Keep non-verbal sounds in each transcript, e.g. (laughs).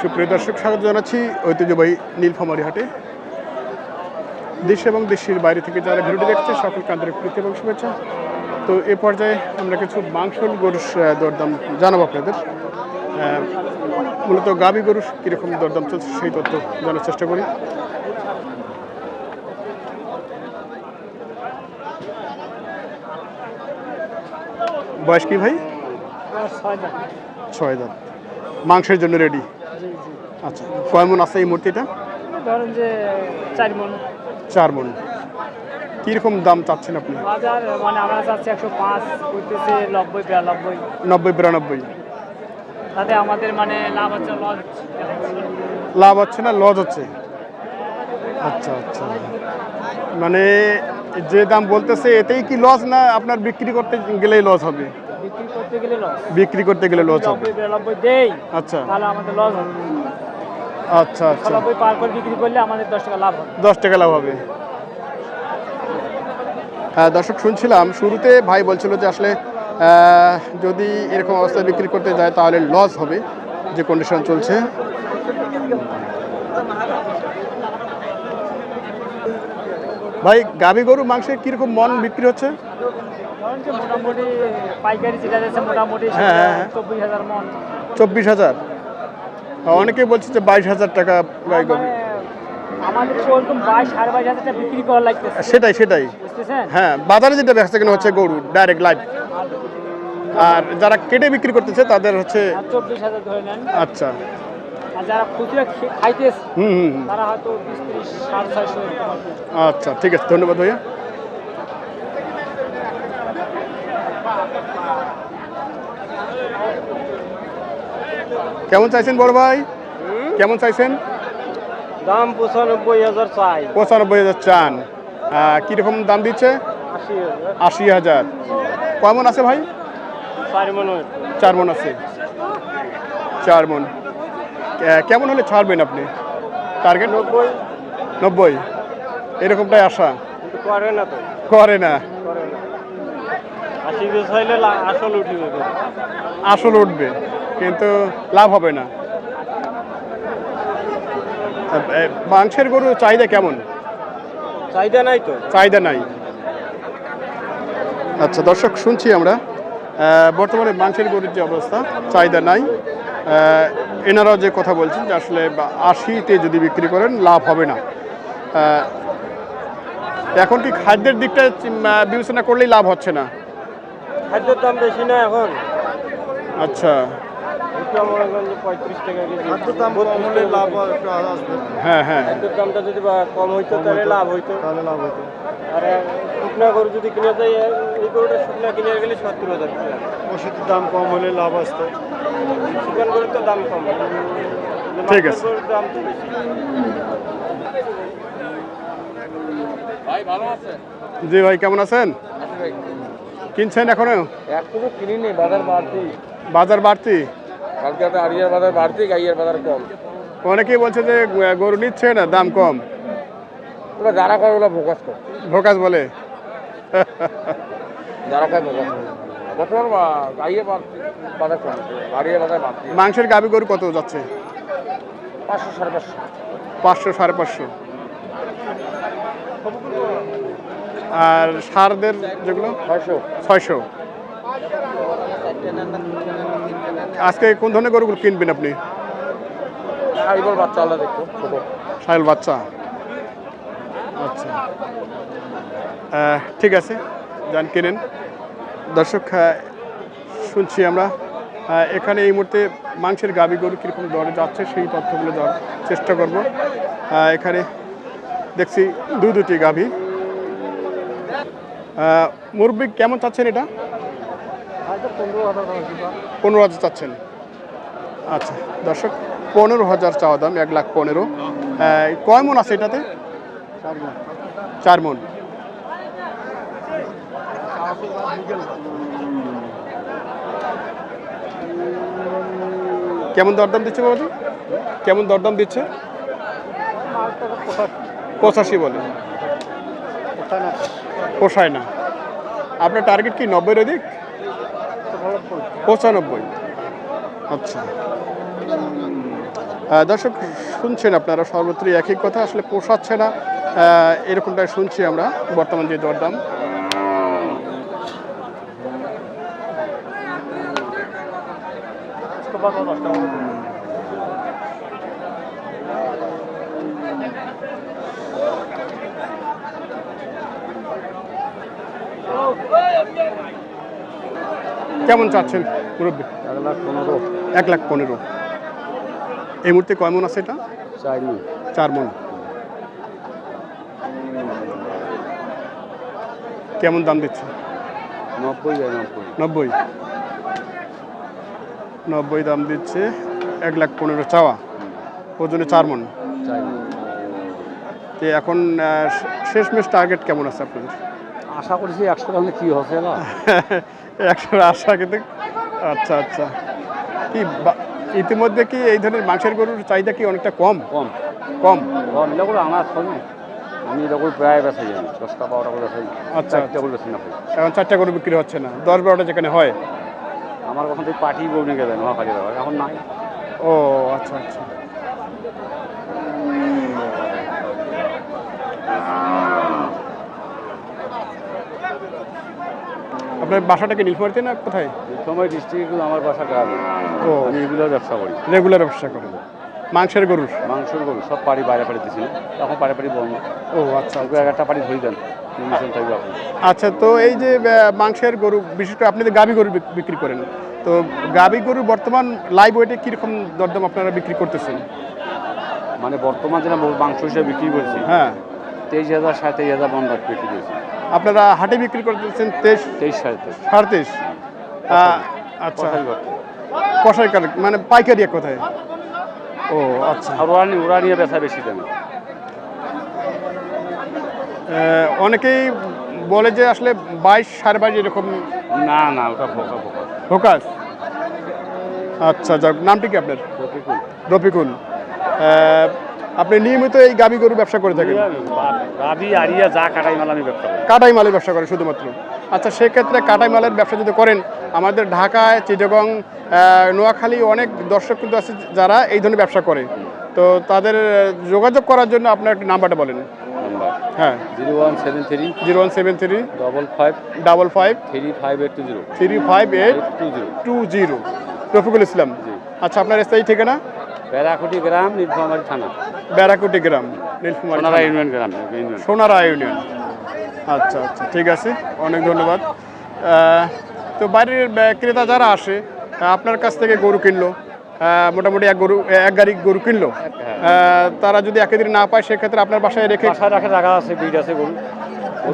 সুপ্রিয় দর্শক স্বাগত জানাচ্ছি ঐতিহ্যবাহী নীলফামারী হাটে। দেশ এবং দেশের বাইরে থেকে যারা ভিডিওটি দেখছে সকলকে আন্তরিক প্রীতি এবং শুভেচ্ছা। তো এ পর্যায়ে আমরা কিছু মাংসল গরুর দরদাম জানাব আপনাদের। মূলত গাবি গরুর কীরকম দরদাম চলছে সেই তথ্য জানার চেষ্টা করি। বয়স কি ভাই? ছয় দাঁত। মাংসের জন্য রেডি আচ্ছা কয় মন আছে এই মূর্তিটা? ধরেন যে চার মন। চার মন। কীরকম দাম চাচ্ছেন আপনি? বাজার মানে আমরা চাচ্ছি একশো পাঁচ করতেছে নব্বই বিরানব্বই। নব্বই বিরানব্বই। তাতে আমাদের মানে লাভ হচ্ছে লস লাভ হচ্ছে না লজ হচ্ছে? আচ্ছা আচ্ছা। মানে যে দাম বলতেছে এতেই কি লস না আপনার বিক্রি করতে গেলেই লস হবে? করতে গেলে লস। বিক্রি করতে গেলে লস হবে। নব্বই বিরানব্বই দেই আচ্ছা। তাহলে আমাদের লস হবে। আচ্ছা আচ্ছা। নব্বই পার করে বিক্রি করলে আমাদের দশ টাকা লাভ হবে। দশ টাকা লাভ হবে। হ্যাঁ দর্শক শুনছিলাম। শুরুতে ভাই বলছিল যে আসলে যদি এরকম অবস্থায় বিক্রি করতে যায় তাহলে লস হবে যে কন্ডিশন চলছে। ভাই গাভী গরু মাংসের কীরকম মন বিক্রি হচ্ছে? মোটামুটি পাইকারি যেটা মোটামুটি হ্যাঁ, হ্যাঁ, হ্যাঁ। চব্বিশ হাজার মন। চব্বিশ হাজার? অনেকেই বলছে যে বাইশ হাজার টাকা গাই গরু মানে আমাদের ওরকম বাইশ সাড়ে বাইশ হাজার টাকা বিক্রি করা লাগতেছে। সেটাই সেটাই। হ্যাঁ বাজারে যেটা বেচা কেনা হচ্ছে গরু ডাইরেক্ট লাইভ আর যারা কেটে বিক্রি করতেছে তাদের হচ্ছে চব্বিশ হাজার ধরে নেন। আচ্ছা। আচ্ছা ঠিক আছে ধন্যবাদ ভাইয়া। কেমন চাইছেন বড় ভাই? কেমন চাইছেন? দাম পঁচানব্বই হাজার চাই। পঁচানব্বই হাজার চান। কীরকম দাম দিচ্ছে? আশি হাজার। কেমন আছে ভাই? চার মনে আছে। চার মন। কেমন হলে ছাড়বেন আপনি? টার্গেট নব্বই। নব্বই। এরকমটাই আশা? করে না। করে না। আশি আসল উঠিবে আসল উঠবে কিন্তু লাভ হবে না। মাংসের গরুর চাহিদা কেমন? চাহিদা নাই তো। চাহিদা নাই। আচ্ছা দর্শক শুনছি আমরা। বর্তমানে মাংসের গরুর যে অবস্থা চাহিদা নাই। এনারাও যে কথা বলছেন যে আসলে আশিতে যদি বিক্রি করেন লাভ হবে না। এখন কি খাদ্যের দিকটা বিবেচনা করলেই লাভ হচ্ছে না? খাদ্যের দাম বেশি না এখন। আচ্ছা। এটা মনে করেন যে পঁয়ত্রিশ টাকা কেজি। দাম কম হলে লাভ একটু আসবে। হ্যাঁ হ্যাঁ। খাদ্যের দামটা যদি বা কম হইতো তাহলে লাভ হইতো। তাহলে লাভ হতো আর শুকনা গরু যদি কিনে যায় এই গরুটা শুকনা কিনে গেলে সত্তর হাজার টাকা। ওষুধের দাম কম হলে লাভ আসতো। গরুর তো দাম কম। ঠিক আছে। দাম তো বেশি। জি ভাই কেমন আছেন? কিনছেন এখনও? একটুকু কিনিনি বাজার বাড়তি। বাজার বাড়তি? কালকে তো আড়িয়ার বাজার বাড়তি গাইয়ের বাজার কম। অনেকেই বলছে যে গরু নিচ্ছে না দাম কম। ওরা যারা করে ওরা ফোকাস করে। ভোকাস বলে। যারা করে বর্তমান বাজার কম আড়িয়ার বাজার বাড়তি। মাংসের গাবি গরু কত যাচ্ছে? পাঁচশো সাড়ে পাঁচশো। পাঁচশো সাড়ে পাঁচশো। আর সারদের যেগুলো? ছয়শো। আজকে কোন ধরনের গরুগুলো কিনবেন আপনি? বাচ্চা আলাদা দেখো ছোটো। সাহেল বাচ্চা। আচ্ছা। ঠিক আছে যান কিনেন। দর্শক শুনছি আমরা। এখানে এই মুহূর্তে মাংসের গাবি গরু কীরকম দরে যাচ্ছে সেই তথ্যগুলো দেওয়ার চেষ্টা করব। এখানে দেখছি দু দুটি গাভী মুরব্বি, কেমন চাচ্ছেন এটা? পনেরো হাজার চাচ্ছেন। আচ্ছা দর্শক, পনেরো হাজার চাওয়া দাম, এক লাখ পনেরো। কয় মন আছে এটাতে? চার মন। কেমন দরদাম দিচ্ছে বাবাজি? কেমন দরদাম দিচ্ছে? পঁচাশি বলে। পোষায় না। আপনার টার্গেট কি নব্বইয়ের অধিক পঁচানব্বই। আচ্ছা। দর্শক, শুনছেন আপনারা সর্বত্রই একই কথা, আসলে পোষাচ্ছে না। এরকমটাই শুনছি আমরা, বর্তমান যে দরদাম। কেমন চাচ্ছেন মুরব্বী? এক লাখ পনেরো। এক লাখ পনেরো। এই মুহূর্তে কয় মন আছে এটা? চাইনি চার মন। কেমন দাম দিচ্ছে? নব্বই নব্বই। নব্বই। দাম দিচ্ছে এক লাখ পনেরো চাওয়া। ওজনে চার মন। তো এখন শেষমেশ টার্গেট কেমন আছে আপনাদের? আশা করছি একশো টাকা কি হচ্ছে না? (laughs) একশো আশা কিন্তু আচ্ছা আচ্ছা। কি ইতিমধ্যে কি এই ধরনের মাংসের গরুর চাহিদা কি অনেকটা কম? কম। কম। কম। করে আমার শোনে। আমি করে প্রায় বেসা যাই। দশটা বারোটা করে বেসাই আচ্ছা, চারটা করে বেশি না এখন চারটা গরু বিক্রি হচ্ছে না। দশ বারোটা যেখানে হয়। আমার কখন থেকে পার্টি গরু নিয়ে গেলেন ব্যাপার এখন নাই। ও আচ্ছা আচ্ছা। আপনার বাসাটাকে নীলফামারিতে না কোথায়? সময় ডিস্ট্রিক্ট আমার বাসা গ্রামে। ও। আমি এগুলোর ব্যবসা করি। রেগুলার ব্যবসা করেন। মাংসের গরুর মাংসের গরু সব পাড়ি বাইরে পাড়ি দিছিল এখন পাড়ি পাড়ি বন্ধ ও আচ্ছা এক একটা পাড়ি ধরে দেন আচ্ছা তো এই যে মাংসের গরু বিশেষ করে আপনি যে গাবি গরু বিক্রি করেন তো গাবি গরু বর্তমান লাইভ ওয়েটে কীরকম দরদাম আপনারা বিক্রি করতেছেন? মানে বর্তমান যেটা মাংস হিসেবে বিক্রি করছি হ্যাঁ। তেইশ হাজার সাড়ে তেইশ হাজার বন্ধ বিক্রি করেছি। আপনারা হাটে বিক্রি করতেছেন তেইশ তেইশ সাড়ে তেইশ। সাড়ে তেইশ? আচ্ছা। কষাই কার মানে পাইকারি এক কথায়? ও আচ্ছা। আর ওরা নিয়ে ওরা নিয়ে বেচা বেশি দেন। অনেকেই বলে যে আসলে বাইশ সাড়ে বাইশ এরকম না না ওটা বোকা ফোকাস আচ্ছা যাক নামটি কি আপনার? রফিকুল। আহ, আপনি নিয়মিত এই গাবি গরু ব্যবসা করে থাকেন? গাবি আরিয়া যা কাটাই মাল আমি ব্যবসা করি। কাটাই মালের ব্যবসা করে শুধুমাত্র। আচ্ছা সেক্ষেত্রে কাটাই মালের ব্যবসা যদি করেন আমাদের ঢাকায় চিটাগং নোয়াখালী অনেক দর্শক কিন্তু আছে যারা এই ধরনের ব্যবসা করে। তো তাদের যোগাযোগ করার জন্য আপনার একটু নাম্বারটা বলেন। নাম্বার? হ্যাঁ। Zero one seven three zero one seven three double five double five three five eight two zero. Three five eight two zero. Two zero. Rafiqul Islam. আচ্ছা আপনার স্থায়ী ঠিকানা? বেড়াকুটি গ্রাম নীলফামারী থানা। ব্যারাকুটি গ্রাম নীলকুমার সোনারা ইউনিয়ন গ্রাম সোনারা ইউনিয়ন। আচ্ছা আচ্ছা ঠিক আছে। অনেক ধন্যবাদ। তো বাইরের ক্রেতা যারা আসে আপনার কাছ থেকে গরু কিনলো মোটামুটি এক গরু এক গাড়ি গরু কিনলো। তারা যদি একদিন না পায় সেক্ষেত্রে আপনার বাসায় রেখে বাসায় রাখা জায়গা আছে বিট আছে গরু।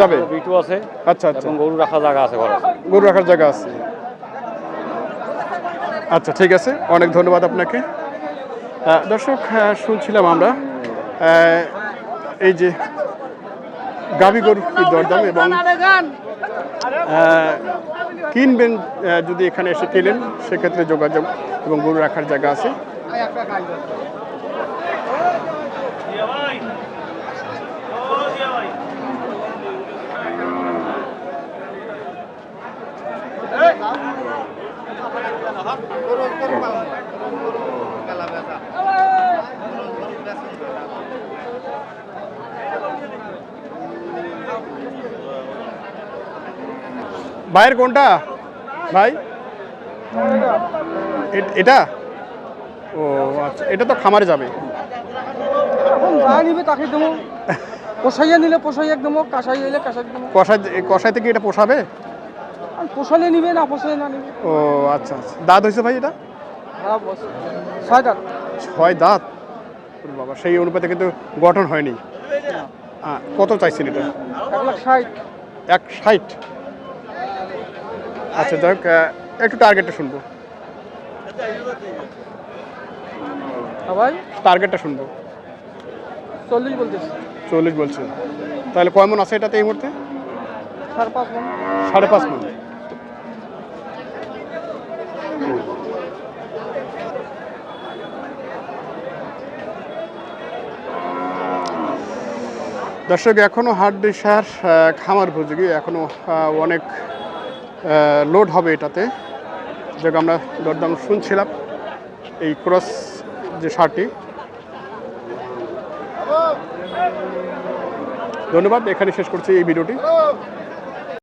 যাবে? বিটু আছে। আচ্ছা আচ্ছা। গরু রাখা জায়গা আছে ঘর গরু রাখার জায়গা আছে। আচ্ছা ঠিক আছে। অনেক ধন্যবাদ আপনাকে। দর্শক শুনছিলাম আমরা এই যে গাভী গরু কি দরদাম এবং কিনবেন যদি এখানে এসে কেলেন সেক্ষেত্রে যোগাযোগ এবং গরু রাখার জায়গা আছে। ভাইয়ের কোনটা? ভাই? এটা? ও আচ্ছা এটা তো খামারে যাবে। নিবে তাকে দেবো। পোষাইয়া নিলে পোষাইয়া দেবো কাঁসাই নিলে কাঁসাই দেবো কষাই থেকে এটা পোষাবে? পোষালে নিবে না পোষালে না নিবে। ও আচ্ছা আচ্ছা। দাঁত হয়েছে ভাই এটা? ছয় দাঁত। ছয় দাঁত? বাবা সেই অনুপাতে কিন্তু গঠন হয়নি। কত চাইছেন এটা? এক লাখ ষাট। এক ষাট? আচ্ছা আহ, একটু টার্গেটটা শুনব। ভাই? টার্গেটটা শুনব। চল্লিশ বলতেছি। চল্লিশ বলছেন তাহলে কয় মন আছে এটাতে এই মুহূর্তে? সাড়ে পাঁচ মন। সাড়ে পাঁচ মন। দর্শক এখনও হাট দিশার খামার উপযোগী। এখনও অনেক লোড হবে এটাতে। যেটা আমরা দরদাম শুনছিলাম, এই ক্রস যে সারটি। ধন্যবাদ, এখানে শেষ করছি এই ভিডিওটি।